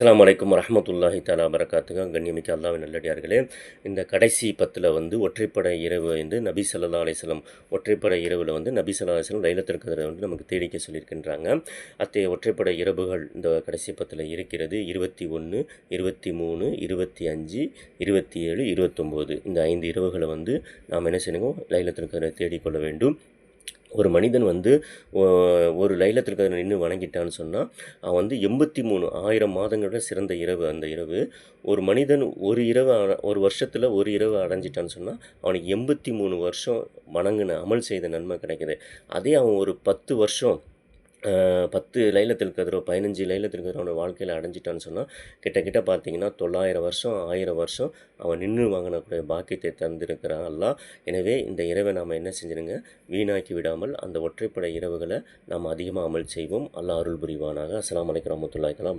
அஸ்ஸலாமு வலைக்கம் வரஹ்மத்துல்லாஹி தாலா வரகாத்துங்க கண்ணியமிக்க அல்லாவின் நல்லடியார்களே இந்த கடைசி பத்தில் வந்து ஒற்றைப்படை இரவு வந்து நபி சல்லா அலைஹி ஒற்றைப்படை இரவில் வந்து நபி சல்லா அலிஸ்லம் வஸல்லம் வந்து நமக்கு தேடிக்க சொல்லியிருக்கின்றாங்க. அத்தகைய ஒற்றைப்படை இரவுகள் இந்த கடைசி பத்தில் இருக்கிறது. இருபத்தி ஒன்று இருபத்தி மூணு இருபத்தி அஞ்சு இருபத்தி ஏழு இருபத்தொம்போது. இந்த ஐந்து இரவுகளை வந்து நாம் என்ன செய்யணும் லைலத்துல் தேடிக்கொள்ள வேண்டும். ஒரு மனிதன் வந்து ஒரு லைலத்தில் நின்று வணங்கிட்டான்னு சொன்னால் அவன் வந்து எண்பத்தி மூணு ஆயிரம் மாதங்களோட சிறந்த இரவு அந்த இரவு. ஒரு மனிதன் ஒரு இரவு அ- ஒரு வருஷத்தில் ஒரு இரவு அடைஞ்சிட்டான்னு சொன்னால் அவனுக்கு எண்பத்தி மூணு வருஷம் வணங்கின அமல் செய்த நன்மை கிடைக்குது. அதே அவன் ஒரு பத்து வருஷம் பத்து லைலத்தில் கதிரோ பதினஞ்சு லைலத்தில் கதிரோ வாழ்க்கையில் அடைஞ்சிட்டான்னு சொன்னால் கிட்ட கிட்ட பார்த்தீங்கன்னா தொள்ளாயிரம் வருஷம் ஆயிரம் வருஷம் அவன் நின்று வாங்கினக்கூடிய பாக்கியத்தை தந்திருக்கிறான் அல்ல. எனவே இந்த இரவை நாம் என்ன செஞ்சிருங்க? வீணாக்கி விடாமல் அந்த ஒற்றைப்படை இரவுகளை நாம் அதிகமாக அமல் செய்வோம். அல்லாஹ் அருள் புரிவானாக. அஸ்லாம் அலைக்கும் வரமத்துல்லாஹி தஆலா